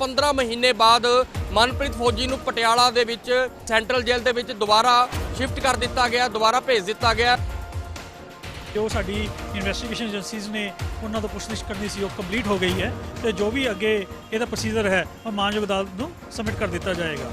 15 ਮਹੀਨੇ ਬਾਅਦ ਮਨਪ੍ਰੀਤ ਫੌਜੀ ਨੂੰ ਪਟਿਆਲਾ ਦੇ ਵਿੱਚ ਸੈਂਟਰਲ ਜੇਲ੍ਹ ਦੇ ਵਿੱਚ ਦੁਬਾਰਾ ਸ਼ਿਫਟ ਕਰ ਦਿੱਤਾ ਗਿਆ, ਦੁਬਾਰਾ ਭੇਜ ਦਿੱਤਾ ਗਿਆ। ਜੋ ਸਾਡੀ ਇਨਵੈਸਟੀਗੇਸ਼ਨ ਏਜੰਸੀਜ਼ ਨੇ ਉਹਨਾਂ ਤੋਂ ਪੁੱਛਗਿੱਛ ਕਰਨੀ ਸੀ, ਉਹ ਕੰਪਲੀਟ ਹੋ ਗਈ ਹੈ ਤੇ ਜੋ ਵੀ ਅੱਗੇ ਇਹਦਾ ਪ੍ਰੋਸੀਜਰ ਹੈ, ਉਹ ਮਾਨਯੋਗ ਅਦਾਲਤ ਨੂੰ ਸਬਮਿਟ ਕਰ ਦਿੱਤਾ ਜਾਏਗਾ।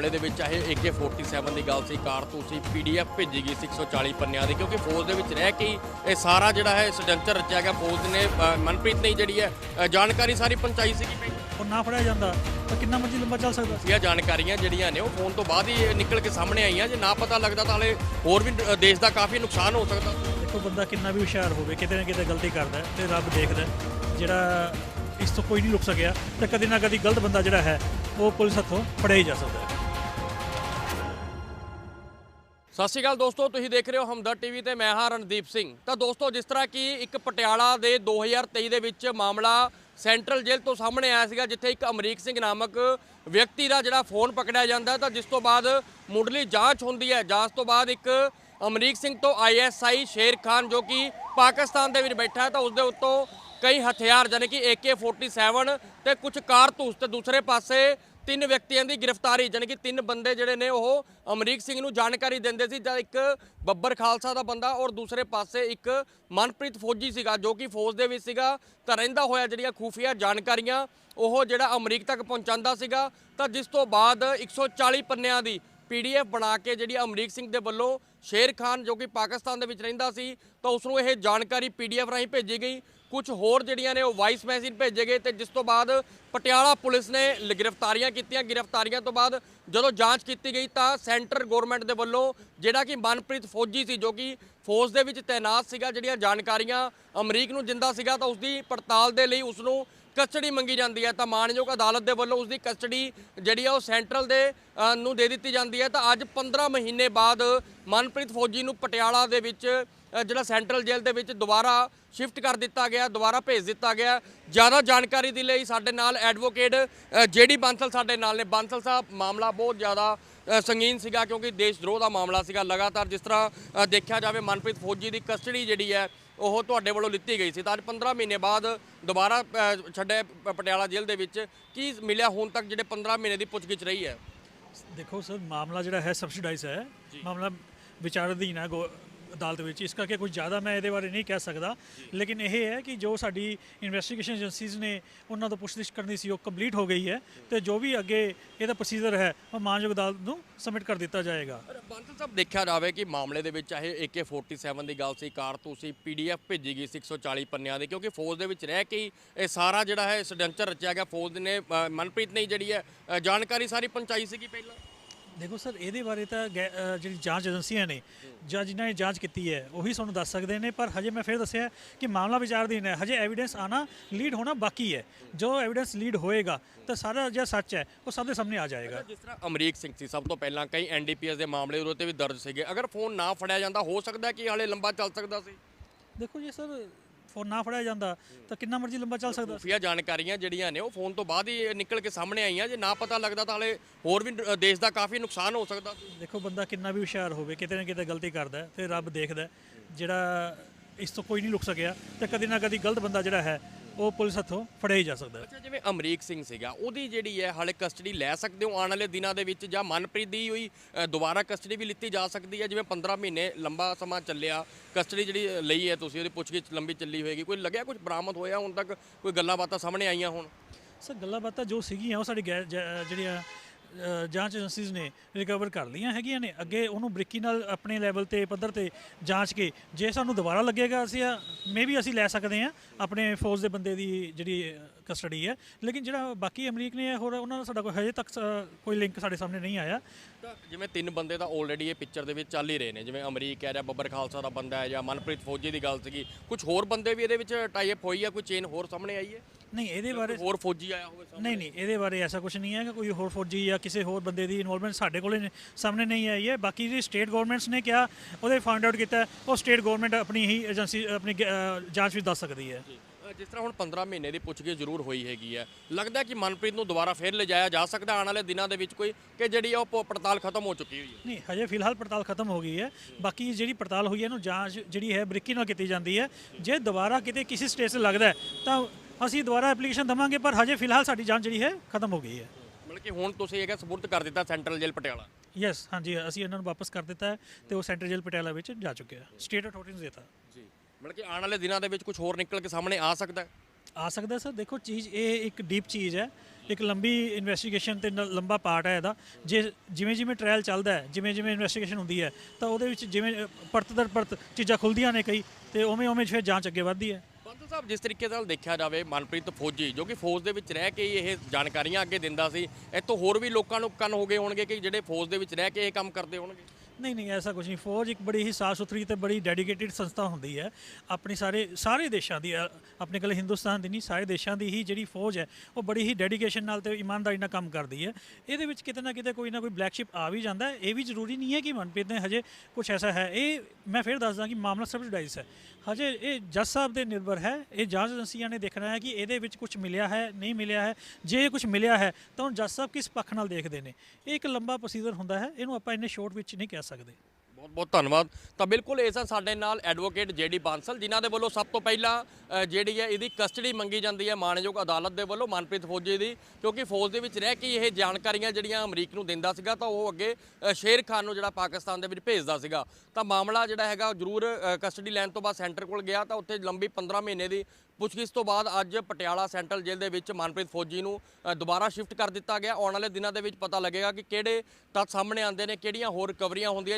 ਮਾਮਲੇ ਦੇ ਵਿੱਚ ਚਾਹੇ AK47 ਦੀ ਗੱਲ ਸੀ ਕਾਰਤੂਸ ਸੀ ਪੀਡੀਐਫ ਭੇਜੀ ਗਈ ਸੀ 140 ਪੰਨਿਆਂ ਦੀ ਕਿਉਂਕਿ ਫੌਜ ਦੇ ਵਿੱਚ ਰਹਿ ਕੇ ਹੀ ਇਹ ਸਾਰਾ ਜਿਹੜਾ ਹੈ ਸਡੰਚਰ ਰਚਿਆ ਗਿਆ। ਫੌਜ ਨੇ ਮਨਪ੍ਰੀਤ ਨੇ ਜਿਹੜੀ ਹੈ ਜਾਣਕਾਰੀ ਸਾਰੀ ਪਹੁੰਚਾਈ ਸੀਗੀ ਵੀ ਉਹ ਨਾ ਫੜਿਆ ਜਾਂਦਾ ਤਾਂ ਕਿੰਨਾ ਮਰਜ਼ੀ ਲੰਬਾ ਚੱਲ ਸਕਦਾ ਸੀ। ਇਹ ਜਾਣਕਾਰੀਆਂ ਜਿਹੜੀਆਂ ਨੇ ਉਹ ਫੋਨ ਤੋਂ ਬਾਅਦ ਹੀ ਨਿਕਲ ਕੇ ਸਾਹਮਣੇ ਆਈਆਂ। ਜੇ ਨਾ ਪਤਾ ਲੱਗਦਾ ਤਾਂ ਹਲੇ ਹੋਰ ਵੀ ਦੇਸ਼ ਦਾ ਕਾਫੀ ਨੁਕਸਾਨ ਹੋ ਸਕਦਾ। ਦੇਖੋ ਬੰਦਾ ਕਿੰਨਾ ਵੀ ਹੁਸ਼ਿਆਰ ਹੋਵੇ ਕਿਤੇ ਨਾ ਕਿਤੇ ਗਲਤੀ ਕਰਦਾ ਤੇ ਰੱਬ ਦੇਖਦਾ। ਜਿਹੜਾ ਇਸ ਤੋਂ ਕੋਈ ਨਹੀਂ ਰੁਕ ਸਕਿਆ ਤੇ ਕਦੇ ਨਾ ਕਦੇ ਗਲਤ ਬੰਦਾ ਜਿਹੜਾ ਹੈ ਉਹ ਪੁਲਿਸ ਹੱਥੋਂ ਫੜਿਆ ਹੀ ਜਾ ਸਕਦਾ ਹੈ। ਸਤਿ ਸ਼੍ਰੀ ਅਕਾਲ ਦੋਸਤੋ, ਤੁਸੀਂ ਦੇਖ ਰਹੇ ਹੋ ਹਮਦਰ ਟੀਵੀ ਤੇ ਮੈਂ ਹਾਂ ਰਣਦੀਪ ਸਿੰਘ। ਤਾਂ ਦੋਸਤੋ, ਜਿਸ ਤਰ੍ਹਾਂ ਕਿ ਇੱਕ ਪਟਿਆਲਾ ਦੇ 2023 ਦੇ ਵਿੱਚ ਮਾਮਲਾ ਸੈਂਟਰਲ ਜੇਲ੍ਹ ਤੋਂ ਸਾਹਮਣੇ ਆਇਆ ਸੀਗਾ, ਜਿੱਥੇ ਇੱਕ ਅਮਰੀਕ ਸਿੰਘ ਨਾਮਕ ਵਿਅਕਤੀ ਦਾ ਜਿਹੜਾ ਫੋਨ ਪਕੜਿਆ ਜਾਂਦਾ ਤਾਂ ਜਿਸ ਤੋਂ ਬਾਅਦ ਮੁੱਢਲੀ ਜਾਂਚ ਹੁੰਦੀ ਹੈ। ਜਾਂਚ ਤੋਂ ਬਾਅਦ ਇੱਕ ਅਮਰੀਕ ਸਿੰਘ ਤੋਂ ਆਈਐਸਆਈ ਸ਼ੇਰ ਖਾਨ, ਜੋ ਕਿ ਪਾਕਿਸਤਾਨ ਦੇ ਵਿੱਚ ਬੈਠਾ ਹੈ, ਤਾਂ ਉਸ ਦੇ ਉੱਤੋਂ ਕਈ ਹਥਿਆਰ ਜਾਨੀ ਕਿ AK47 ਤੇ ਕੁਝ ਕਾਰਤੂਸ ਤੇ ਦੂਸਰੇ ਪਾਸੇ ਤਿੰਨ ਵਿਅਕਤੀਆਂ ਦੀ ਗ੍ਰਿਫਤਾਰੀ, ਜਾਣੀ ਕਿ ਤਿੰਨ ਬੰਦੇ ਜਿਹੜੇ ਨੇ ਉਹ ਅਮਰੀਕ ਸਿੰਘ ਨੂੰ ਜਾਣਕਾਰੀ ਦਿੰਦੇ ਸੀ, ਜਾਂ ਇੱਕ ਬੱਬਰ ਖਾਲਸਾ ਦਾ ਬੰਦਾ ਔਰ ਦੂਸਰੇ ਪਾਸੇ ਇੱਕ ਮਨਪ੍ਰੀਤ ਫੌਜੀ ਸੀਗਾ, ਜੋ ਕਿ ਫੌਜ ਦੇ ਵਿੱਚ ਸੀਗਾ। ਤਾਂ ਰਹਿੰਦਾ ਹੋਇਆ ਜਿਹੜੀਆਂ ਖੂਫੀਆ ਜਾਣਕਾਰੀਆਂ, ਉਹ ਜਿਹੜਾ ਅਮਰੀਕ ਤੱਕ ਪਹੁੰਚਾਉਂਦਾ ਸੀਗਾ। ਤਾਂ ਜਿਸ ਤੋਂ ਬਾਅਦ 140 ਪੰਨਿਆਂ ਦੀ ਪੀਡੀਐਫ ਬਣਾ ਕੇ ਜਿਹੜੀ ਅਮਰੀਕ ਸਿੰਘ ਦੇ ਵੱਲੋਂ ਸ਼ੇਰ ਖਾਨ, ਜੋ ਕਿ ਪਾਕਿਸਤਾਨ ਦੇ ਵਿੱਚ ਰਹਿੰਦਾ ਸੀ, ਤਾਂ ਉਸ ਨੂੰ ਇਹ ਜਾਣਕਾਰੀ ਪੀਡੀਐਫ ਰਾਹੀਂ ਭੇਜੀ ਗਈ। ਕੁਝ ਹੋਰ ਜਿਹੜੀਆਂ ਨੇ ਉਹ ਵਾਈਸ ਮੈਸੇਜ ਭੇਜੇ ਗਏ ਤੇ ਜਿਸ ਤੋਂ ਬਾਅਦ ਪਟਿਆਲਾ ਪੁਲਿਸ ਨੇ ਲ- ਗ੍ਰਿਫਤਾਰੀਆਂ ਕੀਤੀਆਂ। ਗ੍ਰਿਫਤਾਰੀਆਂ ਤੋਂ ਬਾਅਦ ਜਦੋਂ ਜਾਂਚ ਕੀਤੀ ਗਈ ਤਾਂ ਸੈਂਟਰ ਗਵਰਨਮੈਂਟ ਦੇ ਵੱਲੋਂ ਜਿਹੜਾ ਕਿ ਮਨਪ੍ਰੀਤ ਫੌਜੀ ਸੀ, ਜੋ ਕਿ ਫੌਜ ਦੇ ਵਿੱਚ ਤਾਇਨਾਤ ਸੀਗਾ, ਜਿਹੜੀਆਂ ਜਾਣਕਾਰੀਆਂ ਅਮਰੀਕ ਨੂੰ ਦਿੰਦਾ ਸੀਗਾ ਤਾਂ ਉਸ ਦੀ ਪੜਤਾਲ ਦੇ ਲਈ ਉਸ ਨੂੰ ਕਸਟਡੀ ਮੰਗੀ ਜਾਂਦੀ ਹੈ। ਤਾਂ ਮਾਣਯੋਗ ਅਦਾਲਤ ਦੇ ਵੱਲੋਂ ਉਸ ਦੀ ਕਸਟਡੀ ਜਿਹੜੀ ਆ ਉਹ ਸੈਂਟਰਲ ਦੇ ਨੂੰ ਦੇ ਦਿੱਤੀ ਜਾਂਦੀ ਹੈ। ਤਾਂ ਅੱਜ 15 ਮਹੀਨੇ ਬਾਅਦ ਮਨਪ੍ਰੀਤ ਫੌਜੀ ਨੂੰ ਪਟਿਆਲਾ ਦੇ ਵਿੱਚ ਜਿਹੜਾ ਸੈਂਟਰਲ ਜੇਲ੍ਹ ਦੇ ਵਿੱਚ ਦੁਬਾਰਾ ਸ਼ਿਫਟ ਕਰ ਦਿੱਤਾ ਗਿਆ ਦੁਬਾਰਾ ਭੇਜ ਦਿੱਤਾ ਗਿਆ। ਜ਼ਿਆਦਾ ਜਾਣਕਾਰੀ ਦੇ ਲਈ ਸਾਡੇ ਨਾਲ ਐਡਵੋਕੇਟ ਜੇਡੀ ਬਾਂਸਲ ਸਾਡੇ ਨਾਲ ਨੇ। ਬਾਂਸਲ ਸਾਹਿਬ ਮਾਮਲਾ ਬਹੁਤ ਜ਼ਿਆਦਾ ਸੰਗੀਨ ਸੀਗਾ ਕਿਉਂਕਿ ਦੇਸ਼ ਦਰੋਹ ਦਾ ਮਾਮਲਾ ਸੀਗਾ। ਲਗਾਤਾਰ ਜਿਸ ਤਰ੍ਹਾਂ ਦੇਖਿਆ ਜਾਵੇ ਮਨਪ੍ਰੀਤ ਫੌਜੀ ਦੀ ਕਸਟਡੀ ਜਿਹੜੀ ਹੈ ਉਹ ਤੁਹਾਡੇ ਵੱਲੋਂ ਲਿੱਤੀ ਗਈ ਸੀ। ਤਾਂ ਅੱਜ 15 ਮਹੀਨੇ ਬਾਅਦ ਦੁਬਾਰਾ ਛੱਡੇ ਪਟਿਆਲਾ ਜੇਲ੍ਹ ਦੇ ਵਿੱਚ ਕੀ ਮਿਲਿਆ ਹੁਣ ਤੱਕ ਜਿਹੜੇ 15 ਮਹੀਨੇ ਦੀ ਪੁੱਛਗਿੱਛ ਰਹੀ ਹੈ? ਦੇਖੋ ਸਰ ਮਾਮਲਾ ਜਿਹੜਾ ਹੈ ਸਬਸਿਡਾਈਜ਼ ਹੈ। ਮਾਮਲਾ ਵਿਚਾਰਾਧੀਨ ਹੈ ਗੋ- ਅਦਾਲਤ ਵਿੱਚ। ਇਸ ਕਰਕੇ ਕੁਝ ਜ਼ਿਆਦਾ ਮੈਂ ਇਹਦੇ ਬਾਰੇ ਨਹੀਂ ਕਹਿ ਸਕਦਾ। ਲੇਕਿਨ ਇਹ ਹੈ ਕਿ ਜੋ ਸਾਡੀ ਇਨਵੈਸਟੀਗੇਸ਼ਨ ਏਜੰਸੀਜ਼ ਨੇ ਉਹਨਾਂ ਤੋਂ ਪੁੱਛਗਿੱਛ ਕਰਨੀ ਸੀ, ਉਹ ਕੰਪਲੀਟ ਹੋ ਗਈ ਹੈ ਤੇ ਜੋ ਵੀ ਅੱਗੇ ਇਹਦਾ ਪ੍ਰੋਸੀਜਰ ਹੈ, ਉਹ ਮਾਨਯੋਗ ਅਦਾਲਤ ਨੂੰ ਸਬਮਿਟ ਕਰ ਦਿੱਤਾ ਜਾਏਗਾ। ਬਾਂਸਲ ਸਾਹਿਬ, ਦੇਖਿਆ ਜਾਵੇ ਕਿ ਮਾਮਲੇ ਦੇ ਵਿੱਚ ਚਾਹੇ AK47 ਦੀ ਗੱਲ ਸੀ, ਕਾਰਤੂਸ ਸੀ ਪੀਡੀਐਫ ਭੇਜੀ ਗਈ ਸੀ 140 ਪੰਨਿਆਂ ਦੀ, ਕਿਉਂਕਿ ਫੌਜ ਦੇ ਵਿੱਚ ਰਹਿ ਕੇ ਹੀ ਇਹ ਸਾਰਾ ਜਿਹੜਾ ਹੈ ਸਡੈਂਚਰ ਰਚਿਆ ਗਿਆ। ਫੌਜ ਨੇ ਮਨਪ੍ਰੀਤ ਨੇ ਜਿਹੜੀ ਹੈ ਜਾਣਕਾਰੀ ਸਾਰੀ ਪਹੁੰਚਾਈ ਸੀਗੀ ਪਹਿਲਾਂ। ਦੇਖੋ ਸਰ ਇਹਦੇ ਬਾਰੇ ਤਾਂ ਗੈ- ਅ, ਜਿਹੜੀ ਜਾਂਚ ਏਜੰਸੀਆਂ ਨੇ ਜਾਂ ਜਿਨ੍ਹਾਂ ਨੇ ਜਾਂਚ ਕੀਤੀ ਹੈ ਉਹੀ ਤੁਹਾਨੂੰ ਦੱਸ ਸਕਦੇ ਨੇ ਪਰ ਹਜੇ ਮੈਂ ਫਿਰ ਦੱਸਿਆ ਕਿ ਮਾਮਲਾ ਵਿਚਾਰਧੀਨ ਹੈ ਹਜੇ ਐਵੀਡੈਂਸ ਆਣਾ ਲੀਡ ਹੋਣਾ ਬਾਕੀ ਹੈ। ਜੋ ਐਵੀਡੈਂਸ ਲੀਡ ਹੋਏਗਾ ਤਾਂ ਸਾਰਾ ਜਿਹੜਾ ਸੱਚ ਹੈ ਉਹ ਸਭ ਦੇ ਸਾਹਮਣੇ ਆ ਜਾਏਗਾ। ਜਿਸ ਤਰ੍ਹਾਂ ਅਮਰੀਕ ਸਿੰਘ ਸੀ ਸਭ ਤੋਂ ਪਹਿਲਾਂ ਕਈ ਐਨਡੀਪੀਐਸ ਦੇ ਮਾਮਲੇ ਉਹਦੇ ਤੇ ਵੀ ਦਰਜ ਸੀਗੇ। ਅਗਰ ਫੋਨ ਨਾ ਫੜਿਆ ਜਾਂਦਾ ਹੋ ਸਕਦਾ ਕਿ ਹਾਲੇ ਲੰਬਾ ਚੱਲ ਸਕਦਾ ਸੀ? ਦੇਖੋ ਜੀ ਸਰ ਫੋਨ ਨਾ ਫੜਿਆ ਜਾਂਦਾ ਤਾਂ ਕਿੰਨਾ ਮਰਜ਼ੀ ਲੰਬਾ ਚੱਲ ਸਕਦਾ। ਖੁਫੀਆ ਜਾਣਕਾਰੀਆਂ ਜਿਹੜੀਆਂ ਨੇ ਉਹ ਫੋਨ ਤੋਂ ਬਾਅਦ ਹੀ ਨਿਕਲ ਕੇ ਸਾਹਮਣੇ ਆਈਆਂ। ਜੇ ਨਾ ਪਤਾ ਲੱਗਦਾ ਤਾਂ ਹਲੇ ਹੋਰ ਵੀ ਦੇਸ਼ ਦਾ ਕਾਫੀ ਨੁਕਸਾਨ ਹੋ ਸਕਦਾ। ਦੇਖੋ ਬੰਦਾ ਕਿੰਨਾ ਵੀ ਹੁਸ਼ਿਆਰ ਹੋਵੇ ਕਿਤੇ ਨਾ ਕਿਤੇ ਗਲਤੀ ਕਰਦਾ ਤੇ ਰੱਬ ਦੇਖਦਾ। ਜਿਹੜਾ ਇਸ ਤੋਂ ਕੋਈ ਨਹੀਂ ਰੁਕ ਸਕਿਆ ਤੇ ਕਦੇ ਨਾ ਕਦੇ ਗਲਤ ਬੰਦਾ ਜਿਹੜਾ ਹੈ ਉਹ ਪੁਲਿਸ ਹੱਥੋਂ ਫੜਿਆ ਜਾ ਸਕਦਾ ਅੱਛਾ ਜਿਵੇਂ ਅਮਰੀਕ ਸਿੰਘ ਸੀਗਾ ਉਹਦੀ ਜਿਹੜੀ ਹੈ ਹਾਲੇ ਕਸਟਡੀ ਲੈ ਸਕਦੇ ਹੋ ਆਉਣ ਵਾਲੇ ਦਿਨਾਂ ਦੇ ਵਿੱਚ ਜਾਂ ਮਨਪ੍ਰੀਤ ਦੀ ਹੋਈ ਦੁਬਾਰਾ ਕਸਟਡੀ ਵੀ ਲਿੱਤੀ ਜਾ ਸਕਦੀ ਹੈ ਜਿਵੇਂ 15 ਮਹੀਨੇ ਲੰਬਾ ਸਮਾਂ ਚੱਲਿਆ ਕਸਟਡੀ ਜਿਹੜੀ ਲਈ ਹੈ ਤੁਸੀਂ ਉਹਦੀ ਪੁੱਛਗਿੱਛ ਲੰਬੀ ਚੱਲੀ ਹੋਏਗੀ। ਕੋਈ ਲੱਗਿਆ ਕੁਝ ਬਰਾਮਦ ਹੋਇਆ ਹੁਣ ਤੱਕ? ਕੋਈ ਗੱਲਾਂ ਬਾਤਾਂ ਸਾਹਮਣੇ ਆਈਆਂ ਹੁਣ? ਸਰ ਗੱਲਾਂ ਬਾਤਾਂ ਜੋ ਸੀਗੀਆਂ ਉਹ ਸਾਡੀ ਜਿਹੜੀਆਂ ਜਾਂਚ ਏਜੰਸੀਜ਼ ਨੇ ਰਿਕਵਰ ਕਰ ਲਈਆਂ ਹੈਗੀਆਂ ਨੇ। ਅੱਗੇ ਉਹਨੂੰ ਬਰੀਕੀ ਨਾਲ ਆਪਣੇ ਲੈਵਲ ਤੇ, ਪੱਧਰ ਤੇ ਜਾਂਚ ਕੇ ਜੇ ਸਾਨੂੰ ਦੁਬਾਰਾ ਲੱਗੇਗਾ ਅਸੀਂ ਮੇ ਵੀ ਅਸੀਂ ਲੈ ਸਕਦੇ ਹਾਂ ਆਪਣੇ ਫੌਜ ਦੇ ਬੰਦੇ ਦੀ ਜਿਹੜੀ ਕਸਟਡੀ ਹੈ। ਲੇਕਿਨ ਜਿਹੜਾ ਬਾਕੀ ਅਮਰੀਕ ਨੇ ਹੋਰ ਉਹਨਾਂ ਦਾ ਸਾਡਾ ਕੋਈ ਹਜੇ ਤੱਕ ਕੋਈ ਲਿੰਕ ਸਾਡੇ ਸਾਹਮਣੇ ਨਹੀਂ ਆਇਆ। ਜਿਵੇਂ ਤਿੰਨ ਬੰਦੇ ਤਾਂ ਆਲਰੇਡੀ ਇਹ ਪਿਕਚਰ ਦੇ ਵਿੱਚ ਚੱਲ ਹੀ ਰਹੇ ਨੇ। ਜਿਵੇਂ ਅਮਰੀਕ ਹੈ ਜਾਂ ਬੱਬਰ ਖਾਲਸਾ ਦਾ ਬੰਦਾ ਹੈ ਜਾਂ ਮਨਪ੍ਰੀਤ ਫੌਜੀ ਦੀ ਗੱਲ ਸੀਗੀ। ਕੁਝ ਹੋਰ ਬੰਦੇ ਵੀ ਇਹਦੇ ਵਿੱਚ ਟਾਈ ਅਪ ਹੋਈ ਹੈ ਕੋਈ ਚੇਨ ਹੋਰ ਸਾਹਮਣੇ ਆਈ ਹੈ? ਨਹੀਂ ਇਹਦੇ ਬਾਰੇ ਹੋਰ ਫੌਜੀ ਆਇਆ ਹੋਵੇ ਸਾਹਮਣੇ? ਨਹੀਂ ਨਹੀਂ ਇਹਦੇ ਬਾਰੇ ਐਸਾ ਕੁਝ ਨਹੀਂ ਹੈ ਕਿ ਕੋਈ ਹੋਰ ਫੌਜੀ ਜਾਂ ਕਿਸੇ ਹੋਰ ਬੰਦੇ ਦੀ ਇਨਵੋਲਵਮੈਂਟ ਸਾਡੇ ਕੋਲੇ ਸਾਹਮਣੇ ਨਹੀਂ ਆਈ ਹੈ। ਬਾਕੀ ਜਿਹੜੀ ਸਟੇਟ ਗਵਰਨਮੈਂਟਸ ਨੇ ਕਿਹਾ ਉਹਦੇ ਫਾਈਂਡ ਆਊਟ ਕੀਤਾ ਉਹ ਸਟੇਟ ਗਵਰਨਮੈਂਟ ਆਪਣੀ ਹੀ ਏਜੰਸੀ ਆਪਣੀ ਜਾਂਚ ਵਿੱਚ ਦੱਸ ਸਕਦੀ ਹੈ। ਜਿਸ ਤਰ੍ਹਾਂ ਹੁਣ 15 ਮਹੀਨੇ ਦੀ ਪੁੱਛਗਿੱਛ ਜ਼ਰੂਰ ਹੋਈ ਹੈਗੀ ਹੈ। ਲੱਗਦਾ ਕਿ ਮਨਪ੍ਰੀਤ ਨੂੰ ਦੁਬਾਰਾ ਫੇਰ ਲਿਜਾਇਆ ਜਾ ਸਕਦਾ ਆਉਣ ਵਾਲੇ ਦਿਨਾਂ ਦੇ ਵਿੱਚ ਕੋਈ ਕਿ ਜਿਹੜੀ ਉਹ ਪ- ਪੜਤਾਲ ਖਤਮ ਹੋ ਚੁੱਕੀ ਹੋਈ ਹੈ? ਨਹੀਂ ਹਜੇ ਫਿਲਹਾਲ ਪੜਤਾਲ ਖਤਮ ਹੋ ਗਈ ਹੈ। ਬਾਕੀ ਜਿਹੜੀ ਪੜਤਾਲ ਹੋਈ ਹੈ ਇਹਨੂੰ ਜਾਂਚ ਜਿਹੜੀ ਹੈ ਬਰੀਕੀ ਨਾਲ ਕੀਤੀ ਜਾਂਦੀ ਹੈ। ਜੇ ਦੁਬਾਰਾ ਕਿਤੇ ਕਿਸੇ ਸਟੇਜ ਤੇ ਲੱਗਦਾ ਹੈ ਤਾਂ ਅਸੀਂ ਦੁਬਾਰਾ ਐਪਲੀਕੇਸ਼ਨ ਦਵਾਂਗੇ ਪਰ ਹਜੇ ਫਿਲਹਾਲ ਸਾਡੀ ਜਾਂਚ ਜਿਹੜੀ ਹੈ ਖਤਮ ਹੋ ਗਈ ਹੈ। ਮਤਲਬ ਕਿ ਹੁਣ ਤੁਸੀਂ ਇਹ ਸਪੁਰਦ ਕਰ ਦਿੱਤਾ ਸੈਂਟਰਲ ਜੇਲ੍ਹ ਪਟਿਆਲਾ। ਯੈਸ ਹਾਂਜੀ ਅਸੀਂ ਇਹਨਾਂ ਨੂੰ ਵਾਪਸ ਕਰ ਦਿੱਤਾ ਹੈ ਤੇ ਉਹ ਸੈਂਟਰ ਜੇਲ੍ਹ ਪਟਿਆਲਾ ਵਿੱਚ ਜਾ ਚੁੱਕੇ ਆ। ਸਟੇਟ ਅਥਾਰਟੀ ਨੂੰ ਦਿੱਤਾ ਜੀ। ਮਤਲਬ ਕਿ ਆਉਣ ਵਾਲੇ ਦਿਨਾਂ ਦੇ ਵਿੱਚ ਕੁਝ ਹੋਰ ਨਿਕਲ ਕੇ ਸਾਹਮਣੇ ਆ ਸਕਦਾ ਹੈ? ਆ ਸਕਦਾ ਸਰ। ਦੇਖੋ ਚੀਜ਼ ਇਹ ਇੱਕ ਡੀਪ ਚੀਜ਼ ਹੈ। ਇੱਕ ਲੰਬੀ ਇਨਵੈਸਟੀਗੇਸ਼ਨ ਤੇ ਨ- ਲੰਬਾ ਪਾਰਟ ਹੈ ਇਹਦਾ। ਜੇ ਜਿਵੇਂ ਜਿਵੇਂ ਟ੍ਰਾਇਲ ਚੱਲਦਾ ਹੈ ਜਿਵੇਂ ਜਿਵੇਂ ਇਨਵੈਸਟੀਗੇਸ਼ਨ ਹੁੰਦੀ ਹੈ ਤਾਂ ਉਹਦੇ ਵਿੱਚ ਜਿਵੇਂ ਅ, ਪਰਤ ਦਰ ਪਰਤ ਚੀਜ਼ਾਂ ਖੁੱਲਦੀਆਂ ਨੇ ਕਈ ਤੇ ਉਵੇਂ ਉਵੇਂ ਫਿਰ ਜਾਂਚ ਅੱਗੇ ਵੱਧਦੀ ਹੈ। ਬੰਦੂ ਸਾਹਿਬ ਜਿਸ ਤਰੀਕੇ ਨਾਲ ਦੇਖਿਆ ਜਾਵੇ ਮਨਪ੍ਰੀਤ ਫੌਜੀ ਜੋ ਕਿ ਫੌਜ ਦੇ ਵਿੱਚ ਰਹਿ ਕੇ ਹੀ ਇਹ ਜਾਣਕਾਰੀਆਂ ਅੱਗੇ ਦਿੰਦਾ ਸੀ ਇੱਥੋਂ ਹੋਰ ਵੀ ਲੋਕਾਂ ਨੂੰ ਕੰਨ ਹੋ ਗਏ ਹੋਣਗੇ ਕਿ ਜਿਹੜੇ ਫੌਜ ਦੇ ਵਿੱਚ ਰਹਿ ਕੇ ਇਹ ਕੰਮ ਕਰਦੇ ਹੋਣਗੇ? ਨਹੀਂ ਨਹੀਂ ਐਸਾ ਕੁਝ ਨਹੀਂ। ਫੌਜ ਇੱਕ ਬੜੀ ਹੀ ਸਾਫ਼ ਸੁਥਰੀ ਤੇ ਬੜੀ ਡੈਡੀਕੇਟਿਡ ਸੰਸਥਾ ਹੁੰਦੀ ਹੈ। ਆਪਣੀ ਸਾਰੇ ਸਾਰੇ ਦੇਸ਼ਾਂ ਦੀ ਅ, ਆਪਣੇ ਕੋਲ ਹਿੰਦੁਸਤਾਨ ਦੀ ਨਹੀਂ ਸਾਰੇ ਦੇਸ਼ਾਂ ਦੀ ਹੀ ਜਿਹੜੀ ਫੌਜ ਹੈ ਉਹ ਬੜੀ ਹੀ ਡੈਡੀਕੇਸ਼ਨ ਨਾਲ ਤੇ ਇਮਾਨਦਾਰੀ ਨਾਲ ਕੰਮ ਕਰਦੀ ਹੈ। ਇਹਦੇ ਵਿੱਚ ਕਿਤੇ ਨਾ ਕਿਤੇ ਕੋਈ ਨਾ ਕੋਈ ਬਲੈਕ ਸ਼ਿਪ ਆ ਵੀ ਜਾਂਦਾ ਹੈ। ਇਹ ਵੀ ਜ਼ਰੂਰੀ ਨਹੀਂ ਹੈ ਕਿ ਮਨਪ੍ਰੀਤ ਨੇ ਹਜੇ ਕੁਝ ਐਸਾ ਹੈ। ਇਹ ਮੈਂ ਫਿਰ ਦੱਸਦਾ ਕਿ ਮਾਮਲਾ ਸਬ ਹੈ। ਹਜੇ ਇਹ ਜੱਜ ਸਾਹਿਬ ਦੇ ਨਿਰਭਰ ਹੈ। ਇਹ ਜਾਂਚ ਏਜੰਸੀਆਂ ਨੇ ਦੇਖਣਾ ਹੈ ਕਿ ਇਹਦੇ ਵਿੱਚ ਕੁਝ ਮਿਲਿਆ ਹੈ ਨਹੀਂ ਮਿਲਿਆ ਹੈ। ਜੇ ਕੁਝ ਮਿਲਿਆ ਹੈ ਤਾਂ ਹੁਣ ਜੱਜ ਸਾਹਿਬ ਕਿਸ ਪੱਖ ਨਾਲ ਦੇਖਦੇ ਨੇ? ਇਹ ਇੱਕ ਲੰਬਾ ਪ੍ਰੋਸੀਜਰ ਹੁੰਦਾ ਹੈ। ਇਹਨੂੰ ਆਪਾਂ ਇੰਨੇ ਸ਼ੋਰਟ ਵਿੱਚ ਨਹੀਂ ਕਹਿ ਸਕਦੇ। ਸਕਦੇ। ਬਹੁਤ ਬਹੁਤ ਧੰਨਵਾਦ। ਤਾਂ ਬਿਲਕੁਲ ਇਹ ਸਨ ਸਾਡੇ ਨਾਲ ਐਡਵੋਕੇਟ ਜੇਡੀ ਬਾਂਸਲ, ਜਿਨ੍ਹਾਂ ਦੇ ਵੱਲੋਂ ਸਭ ਤੋਂ ਪਹਿਲਾਂ ਜਿਹੜੀ ਹੈ ਇਹਦੀ ਕਸਟਡੀ ਮੰਗੀ ਜਾਂਦੀ ਹੈ ਮਾਣਯੋਗ ਅਦਾਲਤ ਦੇ ਵੱਲੋਂ ਮਨਪ੍ਰੀਤ ਫੌਜੀ ਦੀ, ਕਿਉਂਕਿ ਫੌਜ ਦੇ ਵਿੱਚ ਰਹਿ ਕੇ ਇਹ ਜਾਣਕਾਰੀਆਂ ਜਿਹੜੀਆਂ ਅਮਰੀਕ ਨੂੰ ਦਿੰਦਾ ਸੀਗਾ, ਤਾਂ ਉਹ ਅੱਗੇ ਸ਼ੇਰ ਖਾਨ ਨੂੰ ਜਿਹੜਾ ਪਾਕਿਸਤਾਨ ਦੇ ਵਿੱਚ ਭੇਜਦਾ ਸੀਗਾ। ਤਾਂ ਮਾਮਲਾ ਜਿਹੜਾ ਹੈਗਾ ਜ਼ਰੂਰ ਕਸਟਡੀ ਲੈਣ ਤੋਂ ਬਾਅਦ ਸੈਂਟਰ ਕੋਲ ਗਿਆ, ਤਾਂ ਉੱਥੇ ਲੰਬੀ 15 ਮਹੀਨੇ ਦੀ ਪੁੱਛਗਿੱਛ ਤੋਂ ਬਾਅਦ ਅੱਜ ਪਟਿਆਲਾ ਸੈਂਟਰਲ ਜੇਲ੍ਹ ਦੇ ਵਿੱਚ ਮਨਪ੍ਰੀਤ ਫੌਜੀ ਨੂੰ ਦੁਬਾਰਾ ਸ਼ਿਫਟ ਕਰ ਦਿੱਤਾ ਗਿਆ। ਆਉਣ ਵਾਲੇ ਦਿਨਾਂ ਦੇ ਵਿੱਚ ਪਤਾ ਲੱਗੇਗਾ ਕਿ ਕਿਹੜੇ ਤੱਥ ਸਾਹਮਣੇ ਆਉਂਦੇ ਨੇ, ਕਿਹੜੀਆਂ ਹੋਰ ਰਿਕਵਰੀਆਂ ਹੁੰਦੀਆਂ